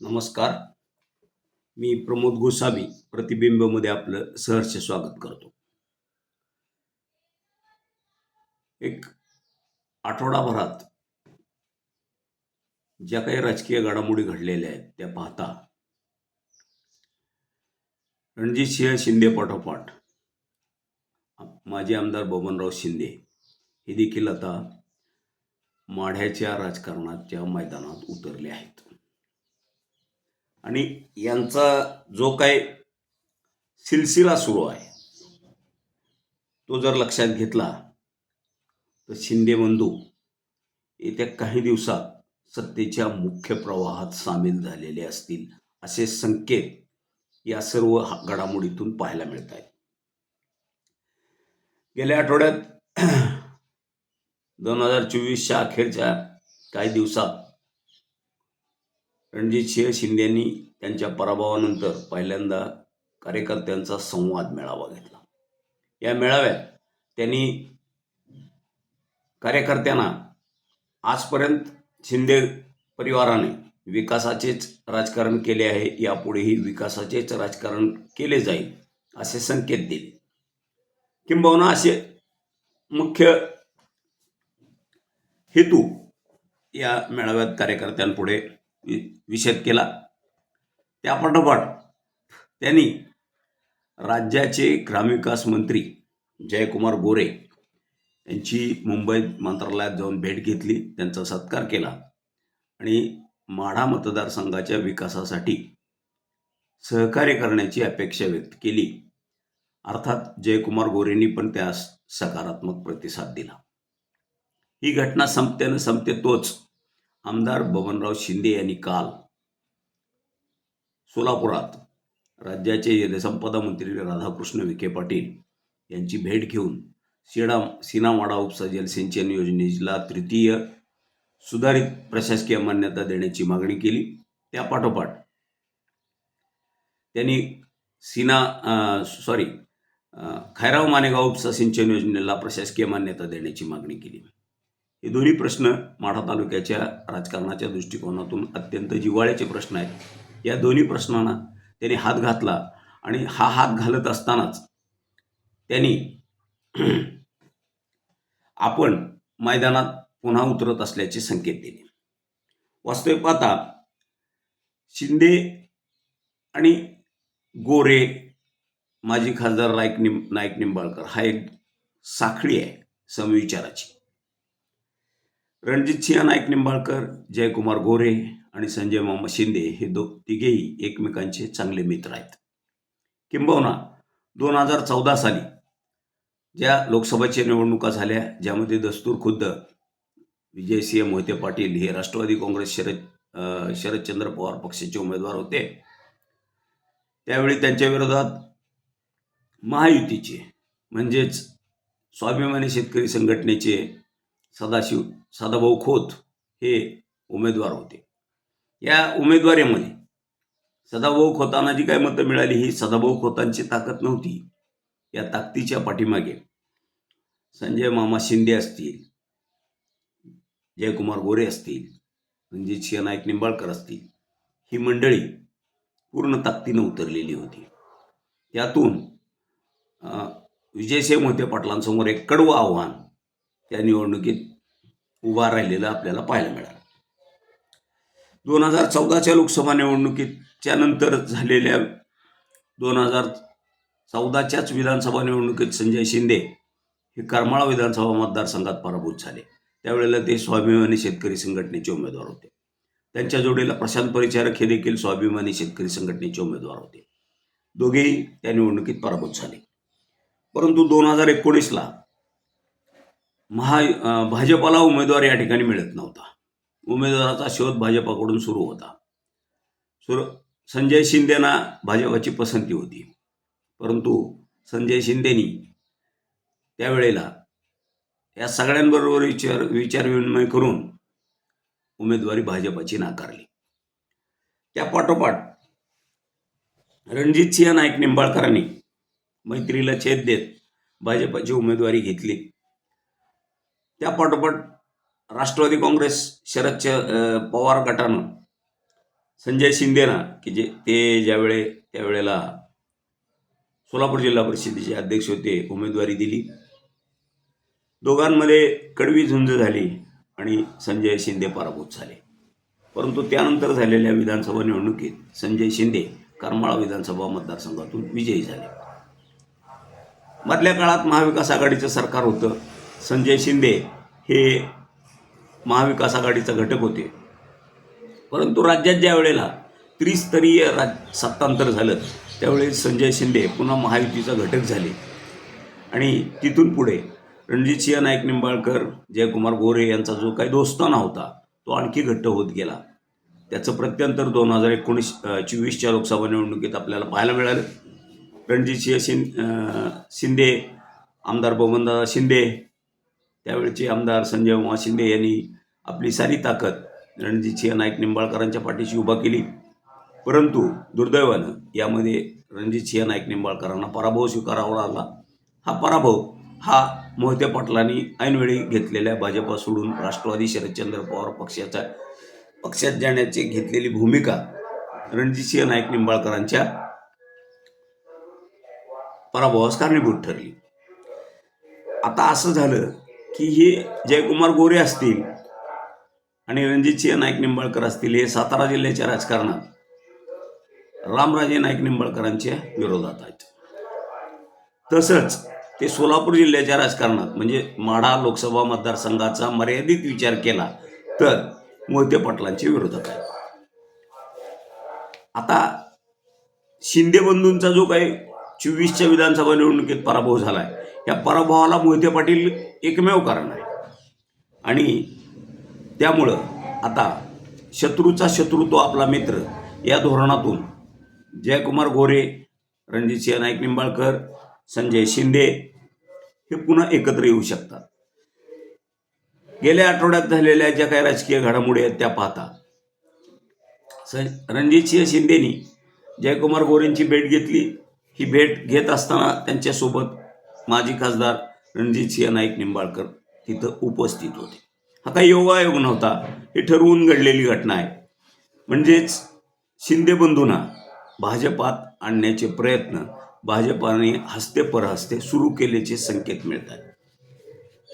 नमस्कार. मी प्रमोद गोसावी प्रतिबिंबमध्ये आपलं सहर्ष स्वागत करतो. एक आठवडाभरात ज्या काही राजकीय घडामोडी घडलेल्या आहेत त्या पाहता रणजितसिंह शिंदे पाठोपाठ माजी आमदार बबनराव शिंदे हे देखील आता माढ्याच्या राजकारणाच्या मैदानात उतरले आहेत. आणि यांचा जो काय सिलसिला सुरू आहे तो जर लक्षात घेतला तर शिंदे बंधू येत्या काही दिवसात सत्तेच्या मुख्य प्रवाहात सामील झालेले असतील असे संकेत या सर्व घडामोडीतून पाहायला मिळत आहेत. गेल्या आठवड्यात दोन हजार चोवीसच्या अखेरच्या काही दिवसात रणजितसिंह शिंदेंनी त्यांच्या पराभवानंतर पहिल्यांदा कार्यकर्त्यांचा संवाद मेळावा घेतला. या मेळाव्यात त्यांनी कार्यकर्त्यांना आजपर्यंत शिंदे परिवाराने विकासाचेच राजकारण केले आहे यापुढेही विकासाचेच राजकारण केले जाईल असे संकेत दिले. किंबहुना असे मुख्य हेतू या मेळाव्यात कार्यकर्त्यांपुढे वि विषद केला. त्यापाठोपाठ त्यांनी राज्याचे ग्रामविकास मंत्री जयकुमार गोरे यांची मुंबईत मंत्रालयात जाऊन भेट घेतली. त्यांचा सत्कार केला. आणि माढा मतदारसंघाच्या विकासासाठी सहकार्य करण्याची अपेक्षा व्यक्त केली. अर्थात जयकुमार गोरेंनी पण त्यास सकारात्मक प्रतिसाद दिला. ही घटना संपते न संपते तोच. आमदार बबनराव शिंदे यांनी काल सोलापुरात राज्याचे जलसंपदा मंत्री राधाकृष्ण विखे पाटील यांची भेट घेऊन शिडा सीनावाडा उपसा जलसिंचन योजनेला तृतीय सुधारित प्रशासकीय मान्यता देण्याची मागणी केली. त्या पाठोपाठ त्यांनी सीना सॉरी खैराव मानेगाव उपसा सिंचन योजनेला प्रशासकीय मान्यता देण्याची मागणी केली. हे दोन्ही प्रश्न माढा तालुक्याच्या राजकारणाच्या दृष्टिकोनातून अत्यंत जिव्हाळ्याचे प्रश्न आहेत. या दोन्ही प्रश्नांना त्यांनी हात घातला आणि हा हात घालत असतानाच त्यांनी आपण मैदानात पुन्हा उतरत असल्याचे संकेत दिले. वास्तविक पाहता शिंदे आणि गोरे माजी खासदार नाईक निंब नाईक निंबाळकर हा एक साखळी आहे समविचाराची. रणजित सिंह नाईक निंबाळकर जयकुमार गोरे आणि संजय मामा शिंदे हे दो तिघेही एकमेकांचे चांगले मित्र आहेत. किंबहुना दोन हजार चौदा साली ज्या लोकसभेच्या निवडणुका झाल्या ज्यामध्ये दस्तूर खुद्द विजयसिंह मोहिते पाटील हे राष्ट्रवादी काँग्रेस शरद शरदचंद्र पवार पक्षाचे उमेदवार होते. त्यावेळी त्यांच्या विरोधात महायुतीचे म्हणजेच स्वाभिमानी शेतकरी संघटनेचे सदाशिव सदाभाऊ खोत हे उमेदवार होते. या उमेदवारीमध्ये सदाभाऊ खोतांना जी काही मतं मिळाली ही सदाभाऊ खोतांची ताकद नव्हती. या ताकदीच्या पाठीमागे संजय मामा शिंदे असतील जयकुमार गोरे असतील रणजित सिंह नाईक निंबाळकर असतील ही मंडळी पूर्ण ताकदीनं उतरलेली होती. त्यातून अं, विजयसिंह मोहिते पाटलांसमोर एक कडवं आव्हान त्या निवडणुकीत उभा राहिलेला आपल्याला पाहायला मिळालं. दोन हजार चौदाच्या लोकसभा निवडणुकीच्या नंतर झालेल्या दोन हजार चौदाच्याच विधानसभा निवडणुकीत संजय शिंदे हे करमाळा विधानसभा मतदारसंघात पराभूत झाले. त्यावेळेला ते स्वाभिमानी शेतकरी संघटनेचे उमेदवार होते. त्यांच्या जोडीला प्रशांत परिचारक हे देखील स्वाभिमानी शेतकरी संघटनेचे उमेदवार होते. दोघेही त्या निवडणुकीत पराभूत झाले. परंतु दोन हजार एकोणीसला महा भाजपाला उमेदवार या ठिकाणी मिळत नव्हता. उमेदवाराचा शोध भाजपाकडून सुरू होता. सुर संजय शिंदेना भाजपाची पसंती होती. परंतु संजय शिंदेनी त्यावेळेला या सगळ्यांबरोबर विचार विचारविनिमय करून उमेदवारी भाजपाची नाकारली. त्या पाठोपाठ रणजितसिंह नाईक निंबाळकरांनी मैत्रीला छेद देत भाजपाची उमेदवारी घेतली. त्या पाठोपाठ राष्ट्रवादी काँग्रेस शरद च- पवार गटानं संजय शिंदेना की जे ते ज्यावेळे त्यावेळेला सोलापूर जिल्हा परिषदेचे अध्यक्ष होते उमेदवारी दिली. दोघांमध्ये कडवी झुंज झाली आणि संजय शिंदे पराभूत झाले. परंतु त्यानंतर झालेल्या विधानसभा निवडणुकीत संजय शिंदे करमाळा विधानसभा मतदारसंघातून विजयी झाले. मधल्या काळात महाविकास आघाडीचं सरकार होतं. संजय शिंदे हे महाविकास आघाडीचा घटक होते. परंतु राज्यात ज्या वेळेला त्रिस्तरीय राज सत्तांतर झालं त्यावेळेस संजय शिंदे पुन्हा महायुतीचा घटक झाले. आणि तिथून पुढे रणजितसिंह नाईक निंबाळकर जयकुमार गोरे यांचा जो काही दोस्ताना होता तो आणखी घट्ट होत गेला. त्याचं प्रत्यंतर दोन हजार एकोणीस चोवीसच्या लोकसभा निवडणुकीत आपल्याला पाहायला मिळालं. रणजितसिंह शिं शिंदे आमदार बबनदादा शिंदे त्यावेळचे आमदार संजय उमा शिंदे यांनी आपली सारी ताकद रणजितसिंह नाईक निंबाळकरांच्या पाठीशी उभा केली. परंतु दुर्दैवानं यामध्ये रणजितसिंह नाईक निंबाळकरांना पराभव स्वीकारावा लागला. हा पराभव हा मोहिते पाटलांनी ऐनवेळी घेतलेल्या भाजपा सोडून राष्ट्रवादी शरदचंद्र पवार पक्षाच्या पक्षात जाण्याची घेतलेली भूमिका रणजितसिंह नाईक निंबाळकरांच्या पराभवास कारणीभूत ठरली. आता असं झालं की हे जयकुमार गोरे असतील आणि रणजितसिंह नाईक निंबाळकर असतील हे सातारा जिल्ह्याच्या राजकारणात रामराजे नाईक निंबाळकरांच्या विरोधात आहेत. तसंच ते सोलापूर जिल्ह्याच्या राजकारणात म्हणजे माढा लोकसभा मतदारसंघाचा मर्यादित विचार केला तर मोहिते पाटलांचे विरोधक आहेत. आता शिंदे बंधूंचा जो काही चोवीसच्या विधानसभा निवडणुकीत पराभव झाला आहे या पराभवाला मोहिते पाटील एकमेव कारण आहे. आणि त्यामुळं आता शत्रूचा शत्रू तो आपला मित्र. या धोरणातून जयकुमार गोरे रणजितसिंह नाईक निंबाळकर संजय शिंदे हे पुन्हा एकत्र येऊ शकतात. गेल्या आठवड्यात झालेल्या ज्या काही राजकीय घडामोडी आहेत त्या पाहता. स रणजितसिंह शिंदेनी जयकुमार गोरेंची भेट घेतली. ही भेट घेत असताना त्यांच्यासोबत माजी खासदार रणजितसिंह नाईक निंबाळकर तिथं उपस्थित होते. हा काही योगायोग नव्हता. हे ठरवून घडलेली घटना आहे. म्हणजेच शिंदे बंधूंना भाजपात आणण्याचे प्रयत्न भाजपाने हस्ते परहस्ते सुरू केल्याचे संकेत मिळतात.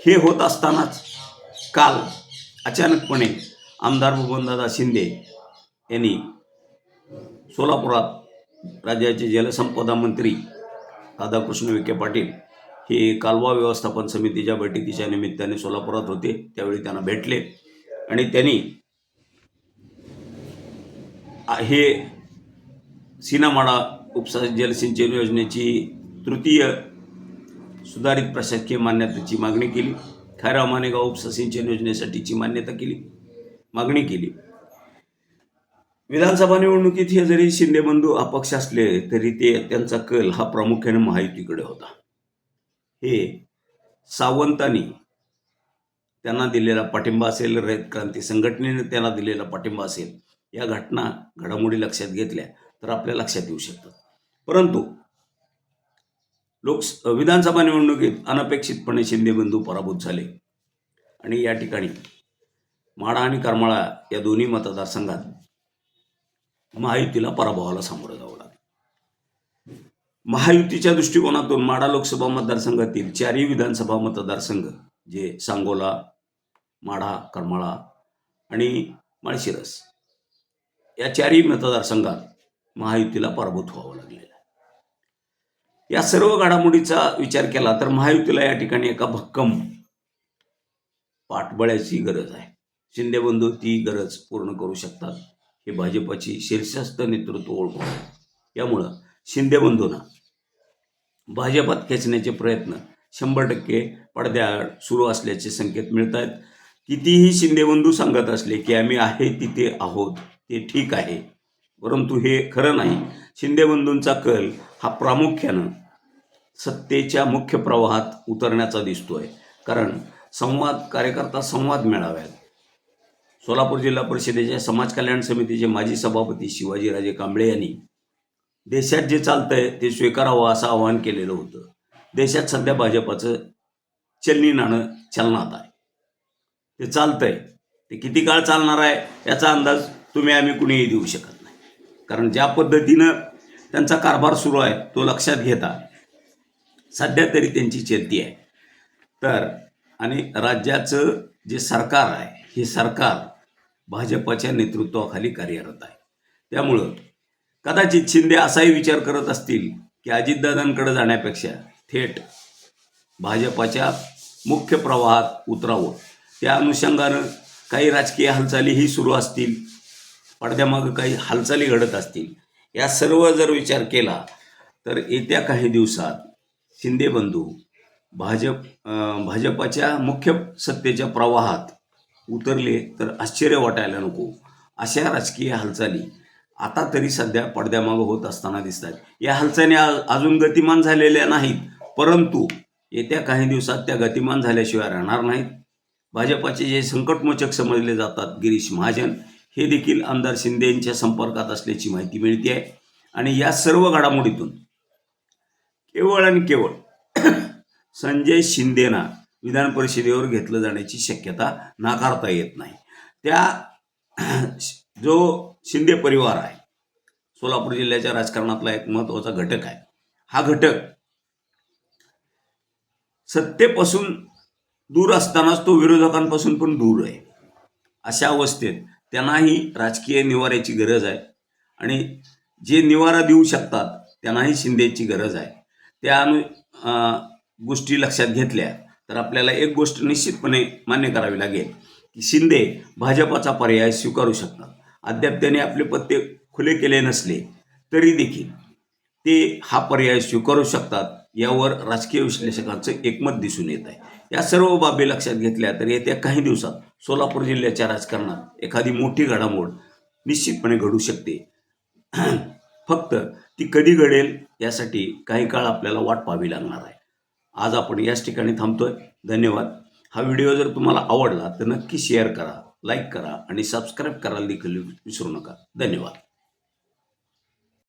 हे होत असतानाच काल अचानकपणे आमदार बबनदादा शिंदे यांनी सोलापुरात राज्याचे जलसंपदा मंत्री राधाकृष्ण विखे पाटील हे कालवा व्यवस्थापन समितीच्या बैठकीच्या निमित्ताने सोलापुरात होते. त्यावेळी त्यांना भेटले. आणि त्यांनी हे सीनामाडा उपसा जलसिंचन योजनेची तृतीय सुधारित प्रशासकीय मान्यतेची मागणी केली. खैरा मानेगाव उपसा सिंचन योजनेसाठीची मान्यता केली. मागणी केली. विधानसभा निवडणुकीत हे जरी शिंदे बंधू अपक्ष असले तरी ते त्यांचा कल हा प्रामुख्याने महायुतीकडे होता. हे सावंतांनी त्यांना दिलेला पाठिंबा असेल रयत क्रांती संघटनेने त्यांना दिलेला पाठिंबा असेल या घटना घडामोडी लक्षात घेतल्या तर आपल्या लक्षात येऊ शकतात. परंतु लोक विधानसभा निवडणुकीत अनपेक्षितपणे शिंदे बंधू पराभूत झाले. आणि या ठिकाणी माढा आणि करमाळा या दोन्ही मतदारसंघात महायुतीला पराभवाला सामोरं जावं. महायुतीच्या दृष्टिकोनातून माडा लोकसभा मतदारसंघातील चारही विधानसभा मतदारसंघ जे सांगोला माढा करमाळा आणि माळशिरस या चारही मतदारसंघात महायुतीला पराभूत व्हावं लागलेलं आहे या सर्व घडामोडीचा विचार केला तर महायुतीला या ठिकाणी एका भक्कम पाठबळ्याची गरज आहे शिंदे बंधू ती गरज पूर्ण करू शकतात हे भाजपची शीर्षस्थ नेतृत्व ओळखू आहे. यामुळं शिंदे बंधूंना भाजपात खेचण्याचे प्रयत्न शंभर टक्के पडद्याआड सुरू असल्याचे संकेत मिळत आहेत कितीही शिंदेबंधू सांगत असले की आम्ही आहे तिथे आहोत ते ठीक आहे. परंतु हे खरं नाही. शिंदे बंधूंचा कल हा प्रामुख्यानं सत्तेच्या मुख्य प्रवाहात उतरण्याचा दिसतो आहे कारण संवाद कार्यकर्ता संवाद मेळाव्यात. सोलापूर जिल्हा परिषदेच्या समाज कल्याण समितीचे माजी सभापती शिवाजीराजे कांबळे यांनी देशात जे चालतंय ते स्वीकारावं असं आवाहन केलेलं होतं. देशात सध्या भाजपाचं चलनी नाणं चलनात आहे. ते चालतंय. ते किती काळ चालणार आहे याचा अंदाज तुम्ही आम्ही कुणीही देऊ शकत नाही. कारण ज्या पद्धतीनं त्यांचा कारभार सुरू आहे तो लक्षात घेता सध्या तरी त्यांची चलती आहे. तर आणि राज्याचं जे सरकार आहे हे सरकार भाजपाच्या नेतृत्वाखाली कार्यरत आहे. त्यामुळं कदाचित शिंदे असाही विचार करत असतील की अजितदादांकडे जाण्यापेक्षा थेट भाजपाच्या मुख्य प्रवाहात उतरावं. त्या अनुषंगानं काही राजकीय हालचालीही सुरू असतील. पडद्यामागं काही हालचाली घडत असतील. या सर्व जर विचार केला तर येत्या काही दिवसात शिंदे बंधू भाजप भाजपाच्या मुख्य सत्तेच्या प्रवाहात उतरले तर आश्चर्य वाटायला नको. अशा राजकीय हालचाली आता तरी सध्या पडद्यामागं होत असताना दिसतात या हालचाली अजून गतिमान झालेल्या नाहीत परंतु येत्या काही दिवसात त्या गतिमान झाल्याशिवाय राहणार नाहीत. भाजपाचे जे संकटमोचक समजले जातात गिरीश महाजन हे देखील आमदार शिंदे यांच्या संपर्कात असल्याची माहिती मिळते आहे आणि या सर्व घडामोडीतून केवळ आणि केवळ संजय शिंदेना विधान परिषदेवर घेतलं जाण्याची शक्यता नाकारता येत नाही. त्या जो शिंदे परिवार आहे. सोलापूर जिल्ह्याच्या राजकारणातला एक महत्त्वाचा घटक आहे. हा घटक सत्तेपासून दूर असतानाच तो विरोधकांपासून पण दूर आहे. अशा अवस्थेत त्यांनाही राजकीय निवाऱ्याची गरज आहे. आणि जे निवारा देऊ शकतात त्यांनाही शिंदेची गरज आहे. त्या अनु अं, गोष्टी लक्षात घेतल्या. तर आपल्याला एक गोष्ट निश्चितपणे मान्य करावी लागेल की शिंदे भाजपाचा पर्याय स्वीकारू शकतात. अद्याप त्याने आपले पत्ते खुले केले नसले तरी देखील ते हा पर्याय स्वीकारू शकतात यावर राजकीय विश्लेषकांचं एकमत दिसून येत आहे. या सर्व बाबी लक्षात घेतल्या तर येत्या काही दिवसात सोलापूर जिल्ह्याच्या राजकारणात एखादी मोठी घडामोड निश्चितपणे घडू शकते. फक्त ती कधी घडेल यासाठी काही काळ आपल्याला वाट पाहावी लागणार आहे. आज आपण याच ठिकाणी थांबतोय. धन्यवाद. हा व्हिडिओ जर तुम्हाला आवडला तर नक्की शेअर करा. लाईक करा आणि सबस्क्राईब करायला देखील विसरू नका. धन्यवाद.